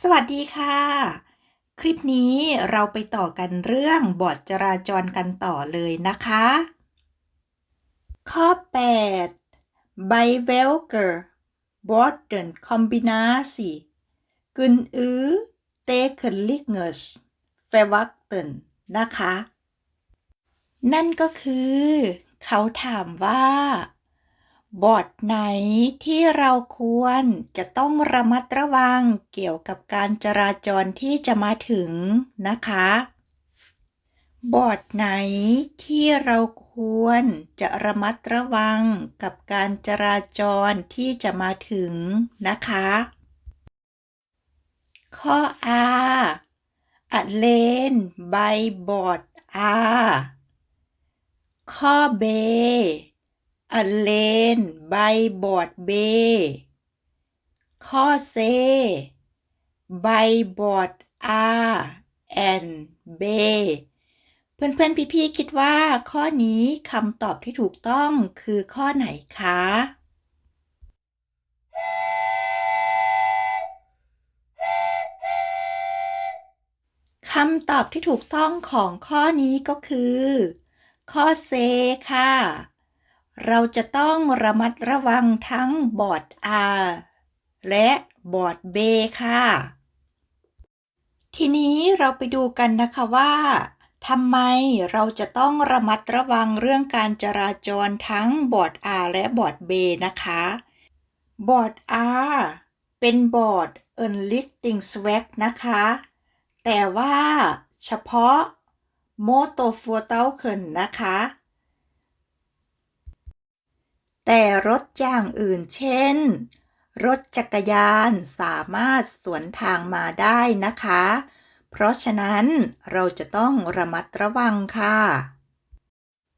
สวัสดีค่ะ คลิปนี้เราไปต่อกันเรื่องบอร์ดจราจรกันต่อเลยนะคะ ข้อ 8 By welke borden combinatie kun u tegenliggers v e r w a c t e n นะคะ นั่นก็คือ เขาถามว่า บอร์ดไหนที่เราควรจะต้องระมัดระวังเกี่ยวกับการจราจรที่จะมาถึงนะคะ บอร์ดไหนที่เราควรจะระมัดระวังกับการจราจรที่จะมาถึงนะคะ ข้อ R อเลนใบบอร์ด R ข้อ B อเลน ใบบอร์ด B ข้อ C ใบบอร์ด R and B เพื่อนๆ พี่ๆ คิดว่าข้อนี้คำตอบที่ถูกต้องคือข้อไหนคะ คำตอบที่ถูกต้องของข้อนี้ก็คือ ข้อเซค่ะ เราจะต้องระมัดระวังทั้งบอร์ด R และบอร์ด B ค่ะ ทีนี้เราไปดูกันนะคะว่าทำไมเราจะต้องระมัดระวังเรื่องการจราจรทั้งบอร์ด R และบอร์ด B นะคะ บอร์ด R เป็นบอร์ด u n l i c t i n g s w a g นะคะ แต่ว่าเฉพาะ m o t o f o r t a u k e n นะคะ แต่รถอย่างอื่นเช่น รถจักรยานสามารถสวนทางมาได้นะคะ เพราะฉะนั้นเราจะต้องระมัดระวังค่ะ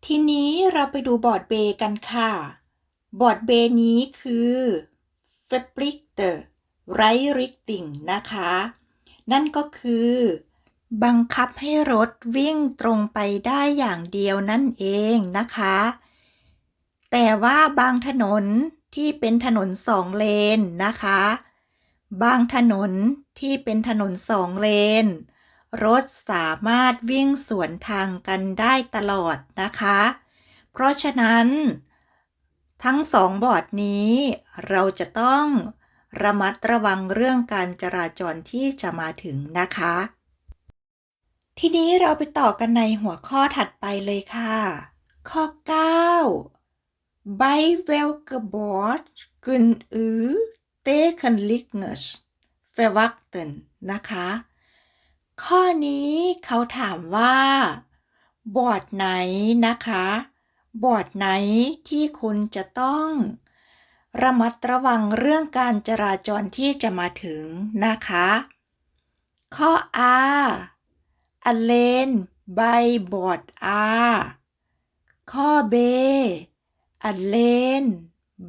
ทีนี้เราไปดูบอร์ดเบกันค่ะ บอร์ดเบนี้คือ f a b r i k t e right r i c t i n g นะคะ นั่นก็คือ บังคับให้รถวิ่งตรงไปได้อย่างเดียวนั่นเองนะคะ แต่ว่าบางถนนที่เป็นถนนสองเลนนะคะ บางถนนที่เป็นถนนสองเลน รถสามารถวิ่งสวนทางกันได้ตลอดนะคะ เพราะฉะนั้นทั้งสองบอร์ดนี้เราจะต้องระมัดระวังเรื่องการจราจรที่จะมาถึงนะคะ ทีนี้เราไปต่อกันในหัวข้อถัดไปเลยค่ะ ข้อ 9 By welke bord kun u tegenliggers verwachten นะคะ ข้อนี้เขาถามว่า บอร์ดไหนนะคะ บอร์ดไหนที่คุณจะต้อง ระมัดระวังเรื่องการจราจรที่จะมาถึงนะคะ ข้อ R อเลนใบบอร์ด R ข้อ B อเลน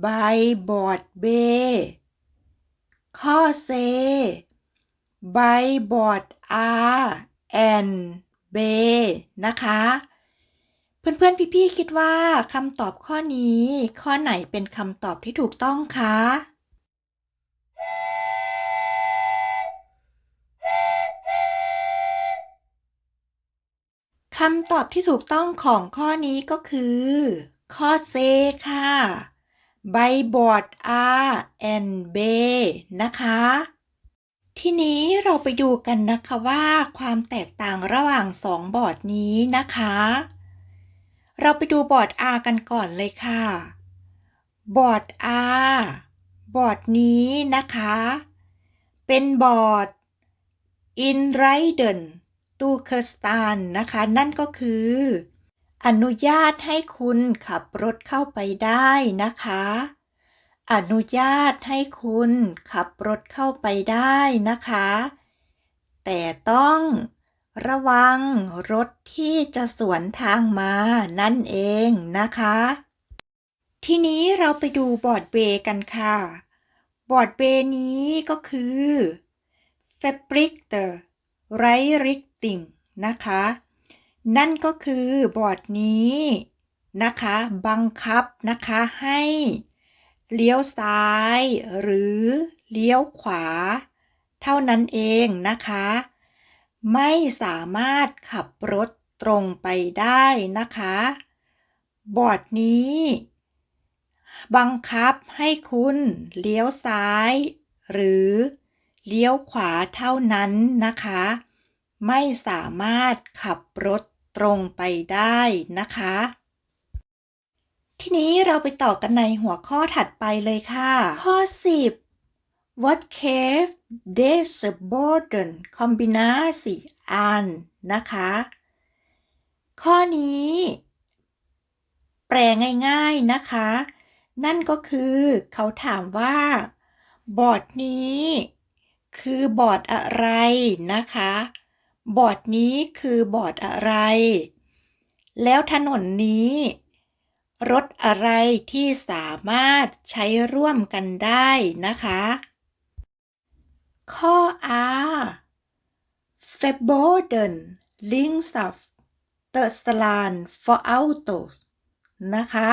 ใบบอร์ด B ข้อ C ใบบอร์ด R and B นะคะ เพื่อนๆ พี่ๆ คิดว่าคำตอบข้อนี้ ข้อไหนเป็นคำตอบที่ถูกต้องคะคำตอบที่ถูกต้องของข้อนี้ก็คือ ข้อ C ค่ะ ใบบอร์ด R and B นะคะ ทีนี้เราไปดูกันนะคะว่าความแตกต่างระหว่างสองบอร์ดนี้นะคะ เราไปดูบอร์ด R กันก่อนเลยค่ะ บอร์ด R บอร์ดนี้นะคะ เป็นบอร์ด in r i d e n ตูเคอร์สตานนะคะ นั่นก็คือ อนุญาตให้คุณขับรถเข้าไปได้นะคะ อนุญาตให้คุณขับรถเข้าไปได้นะคะ แต่ต้องระวังรถที่จะสวนทางมานั่นเองนะคะ ทีนี้เราไปดูบอร์ดเบกันค่ะ บอร์ดเบนี้ก็คือ f a b r i c t e r Richting นะคะ นั่นก็คือบอร์ดนี้นะคะ บังคับนะคะให้เลี้ยวซ้าย หรือเลี้ยวขวา เท่านั้นเองนะคะ ไม่สามารถขับรถตรงไปได้นะคะ บอร์ดนี้ บังคับให้คุณเลี้ยวซ้าย หรือเลี้ยวขวาเท่านั้นนะคะ ไม่สามารถขับรถ ตรงไปได้นะคะ ทีนี้เราไปต่อกันในหัวข้อถัดไปเลยค่ะ ข้อ 10 What cave deze borden combinatie aan นะคะ ข้อนี้ แปลง่ายๆนะคะ นั่นก็คือเขาถามว่า บอร์ดนี้ คือบอร์ดอะไรนะคะ บอร์ดนี้คือบอร์ดอะไร แล้วถนนนี้ รถอะไรที่สามารถใช้ร่วมกันได้นะคะ ข้อ R Verboden linksaf t e s l a n for autos นะคะ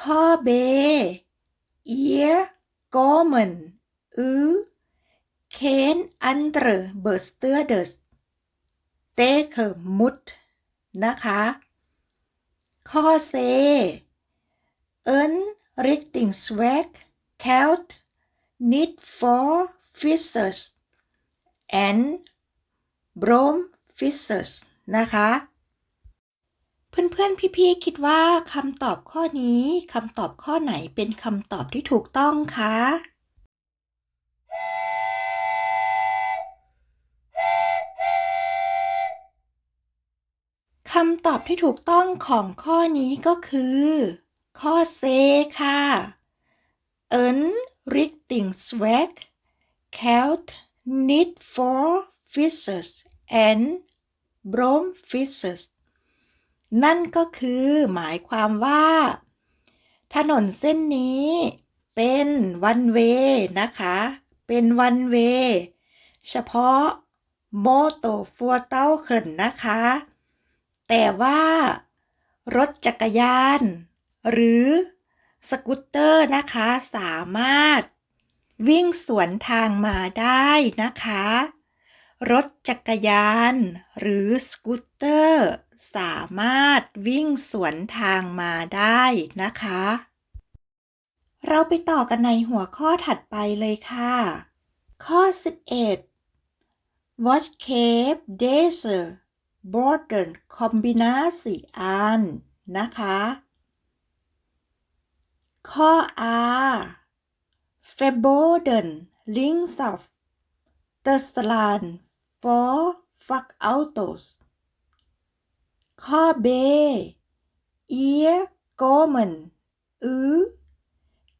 ข้อ B Ihr Gomen u Ken andere bestuurders tegen moet นะคะ ข้อ C Een richtingsweg geldt niet voor vissers and bromvissers นะคะเพื่อนๆ พี่ๆ คิดว่าคำตอบข้อนี้คำตอบข้อไหนเป็นคำตอบที่ถูกต้องคะ คำตอบที่ถูกต้องของข้อนี้ก็คือ ข้อ C ค่ะ Een richtingsweg geldt niet voor vissers and bromvissers นั่นก็คือหมายความว่า ถนนเส้นนี้เป็นวันเวนะคะ เป็นวันเวเฉพาะโมโตฟัวเต้าเขินนะคะ แต่ว่ารถจักรยาน หรือสกูตเตอร์นะคะสามารถวิ่งสวนทางมาได้นะคะ รถจักรยาน หรือสกูตเตอร์ สามารถวิ่งสวนทางมาได้นะคะ เราไปต่อกันในหัวข้อถัดไปเลยค่ะ ข้อ 11 What cave deze borden combinatie aan นะคะ ข้อ R verboden linksaf te slaan voor vrachtauto's ข้อ B Ihr Gomen u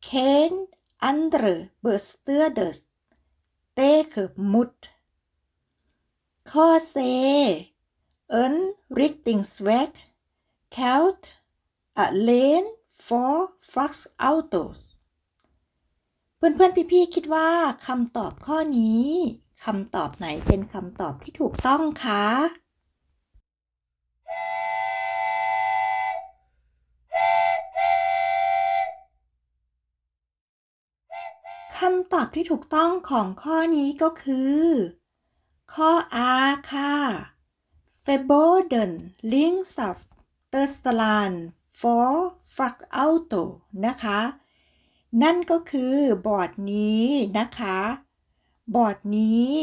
Ken andere bestuurders tegen moet ข้อ C Een richtingsweg geldt alleen for vrachtauto's เพื่อนๆพี่ๆคิดว่าคำตอบข้อนี้คำตอบไหนเป็นคำตอบที่ถูกต้องคะคำตอบที่ถูกต้องของข้อนี้ก็คือ ข้อ R ค่ะ Verboden linksaf te slaan for vrachtauto นะคะ นั่นก็คือบอร์ดนี้นะคะ บอร์ดนี้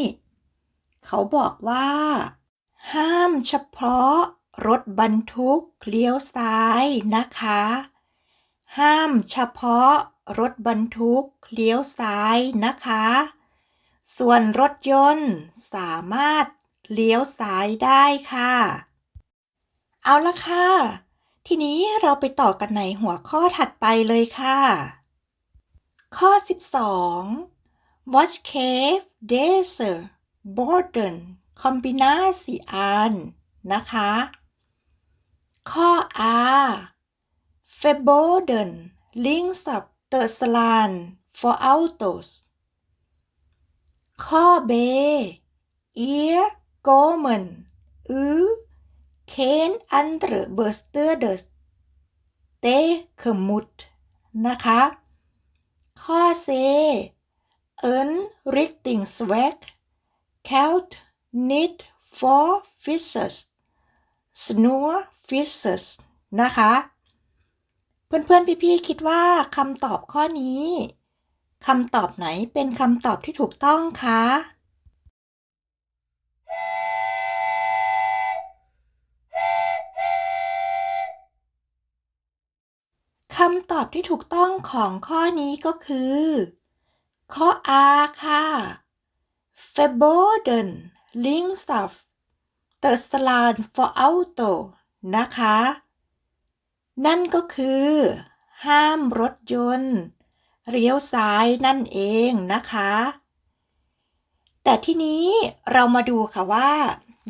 เขาบอกว่า ห้ามเฉพาะรถบรรทุกเลี้ยวซ้ายนะคะ ห้ามเฉพาะรถบรรทุกเลี้ยวซ้ายนะคะ ส่วนรถยนต์สามารถ เลี้ยวซ้ายได้ค่ะ เอาละค่ะ ทีนี้เราไปต่อกันในหัวข้อถัดไปเลยค่ะ ข้อ 12 Watch Cave deze borden combinatie aan นะคะ ข้อ R verboden linksaf te slaan voor auto's ข้อ B Ihr Gomen u Ken andere bestuurders tegemoet นะคะ ข้อ C en richtungsweg kalt niet for vissers snor vissers นะคะ เพื่อนๆ พี่ๆ คิดว่าคำตอบข้อนี้คำตอบไหนเป็นคำตอบที่ถูกต้องคะ ตอบที่ถูกต้องของข้อนี้ก็คือ ข้อ R ค่ะ verboten links of the Straße for Auto นะคะ นั่นก็คือ ห้ามรถยนต์ เลี้ยวซ้ายนั่นเองนะคะ แต่ที่นี้เรามาดูค่ะว่า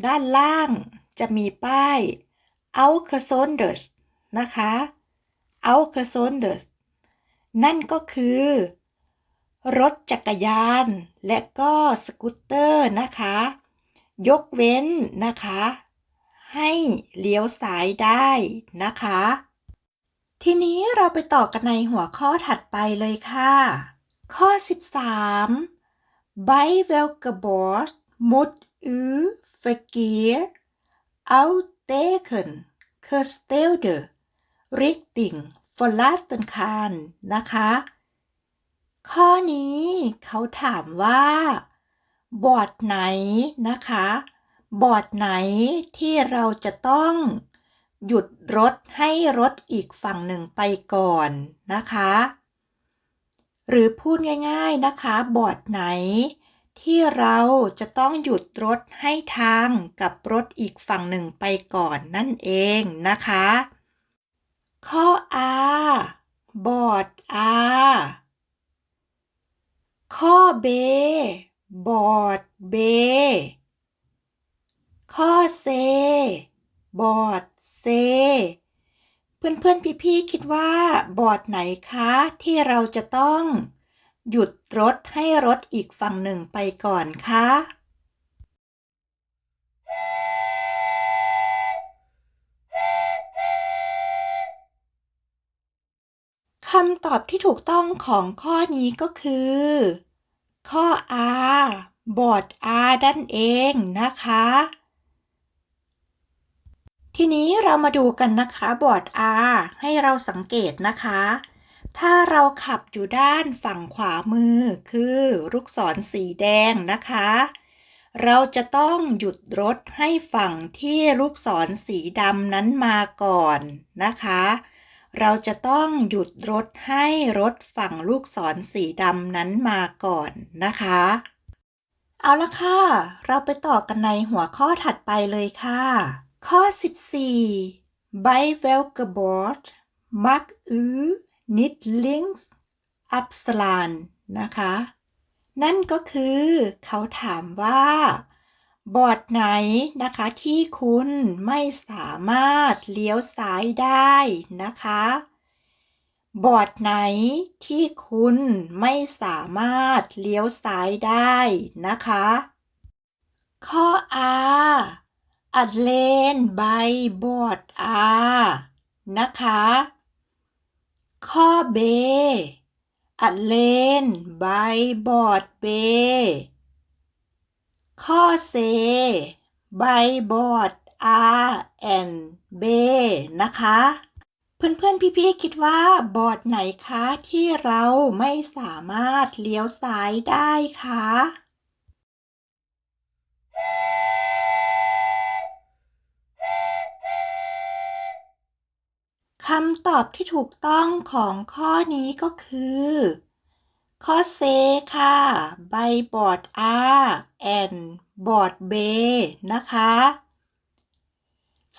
ด้านล่างจะมีป้าย a u k e s o n d e r s นะคะ a u k e s o n d e r s นั่นก็คือ รถจักรยาน และก็สกูตเตอร์นะคะ ยกเว้นนะคะ ให้เลี้ยวซ้ายได้นะคะ ทีนี้เราไปต่อกันในหัวข้อถัดไปเลยค่ะ ข้อ 13 Bei welke Bord moet u verkeer uitteken gestelde richting verlaten gaan นะคะ ข้อนี้เขาถามว่า บอร์ดไหนนะคะ บอร์ดไหนที่เราจะต้องหยุดรถให้รถอีกฝั่งหนึ่งไปก่อนนะคะ หรือพูดง่าย ๆนะคะ บอร์ดไหน ที่เราจะต้องหยุดรถให้ทางกับรถอีกฝั่งหนึ่งไปก่อนนั่นเองนะคะ ข้อ R บอร์ด R ข้อ B บบอร์ด B ข้อ C บอร์ด C เพื่อนๆ พี่ๆ คิดว่าบอร์ดไหนคะที่เราจะต้องหยุดรถให้รถอีกฝั่งหนึ่งไปก่อนคะ คำตอบที่ถูกต้องของข้อนี้ก็คือ ข้อ R บอร์ด R นั่นเองนะคะ ทีนี้เรามาดูกันนะคะบอร์ด R ให้เราสังเกตนะคะ ถ้าเราขับอยู่ด้านฝั่งขวามือคือลูกศรสีแดงนะคะ เราจะต้องหยุดรถให้ฝั่งที่ลูกศรสีดำนั้นมาก่อนนะคะ เราจะต้องหยุดรถให้รถฝั่งลูกศรสีดำนั้นมาก่อนนะคะ เอาละค่ะ เราไปต่อกันในหัวข้อถัดไปเลยค่ะ ข้อ 14 Bei welke Bord mag u nicht links abslaan นะคะ นั่นก็คือ เขาถามว่า บอร์ดไหนนะคะที่คุณไม่สามารถเลี้ยวซ้ายได้นะคะ บอร์ดไหนที่คุณไม่สามารถเลี้ยวซ้ายได้นะคะ ข้อ R อัดเลนใบบอร์ด R นะคะ ข้อ B อัดเลนใบบอร์ด B ข้อ C ใบบอร์ด R and B นะคะ เพื่อนๆพี่ๆคิดว่าบอร์ดไหนคะที่เราไม่สามารถเลี้ยวซ้ายได้คะคำตอบที่ถูกต้องของข้อนี้ก็คือ ข้อ C ค่ะ ใบบอร์ด R and บอร์ด B นะคะ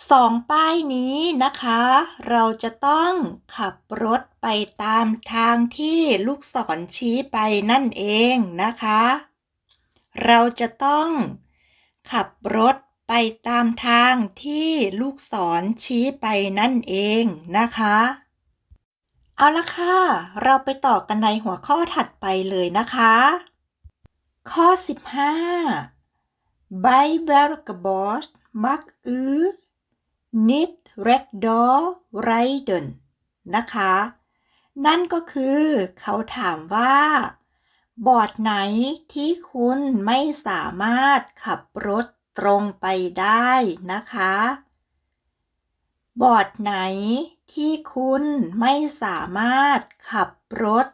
สองป้ายนี้นะคะ เราจะต้องขับรถไปตามทางที่ลูกศรชี้ไปนั่นเองนะคะ เราจะต้องขับรถไปตามทางที่ลูกศรชี้ไปนั่นเองนะคะ เอาละค่ะ เราไปต่อกันในหัวข้อถัดไปเลยนะคะ ข้อ 15 Bei welke Bord mag u nicht rechtdoor rijden นะคะ นั่นก็คือเขาถามว่า บอร์ดไหนที่คุณไม่สามารถขับรถตรงไปได้นะคะ บอร์ดไหนที่คุณไม่สามารถขับรถ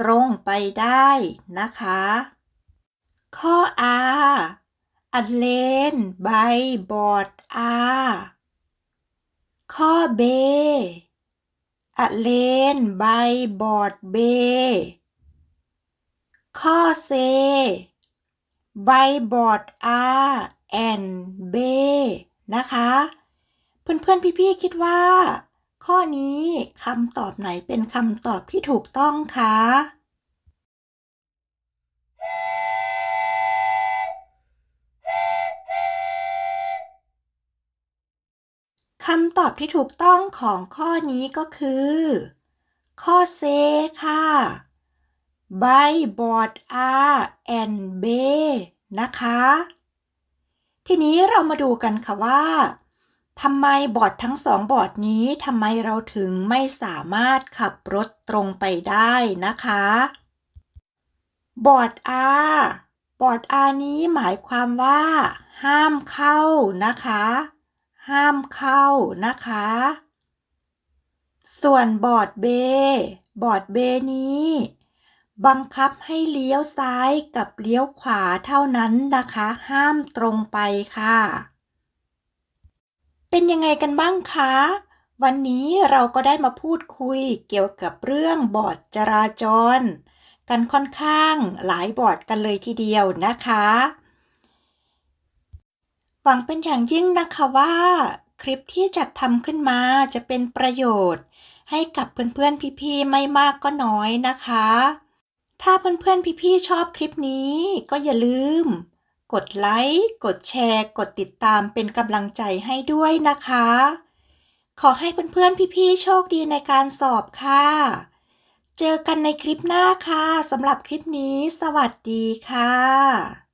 ตรงไปได้นะคะ ข้อ R a lane by board R ข้อ B a lane by board B ข้อ C by board R and B นะคะ เพื่อนๆพี่ๆคิดว่า ข้อนี้คำตอบไหนเป็นคำตอบที่ถูกต้องคะคำตอบที่ถูกต้องของข้อนี้ก็คือ ข้อ C ค่ะ by board R and B นะคะ ทีนี้เรามาดูกันค่ะว่า ทำไมบอร์ดทั้งสองบอร์ดนี้ทำไมเราถึงไม่สามารถขับรถตรงไปได้นะคะ บอร์ด R บอร์ด R นี้หมายความว่า ห้ามเข้านะคะ ห้ามเข้านะคะ ส่วนบอร์ด B บอร์ด B นี้ บังคับให้เลี้ยวซ้ายกับเลี้ยวขวาเท่านั้นนะคะ ห้ามตรงไปค่ะ เป็นยังไงกันบ้างคะ วันนี้เราก็ได้มาพูดคุยเกี่ยวกับเรื่องบอร์ดจราจร กันค่อนข้างหลายบอร์ดกันเลยทีเดียวนะคะ หวังเป็นอย่างยิ่งนะคะว่า คลิปที่จัดทำขึ้นมาจะเป็นประโยชน์ ให้กับเพื่อนๆพี่ๆไม่มากก็น้อยนะคะ ถ้าเพื่อนๆพี่ๆชอบคลิปนี้ก็อย่าลืม กดไลค์ กดแชร์ กดติดตามเป็นกำลังใจให้ด้วยนะคะ ขอให้เพื่อนๆ พี่ๆ โชคดีในการสอบค่ะ เจอกันในคลิปหน้าค่ะ สำหรับคลิปนี้ สวัสดีค่ะ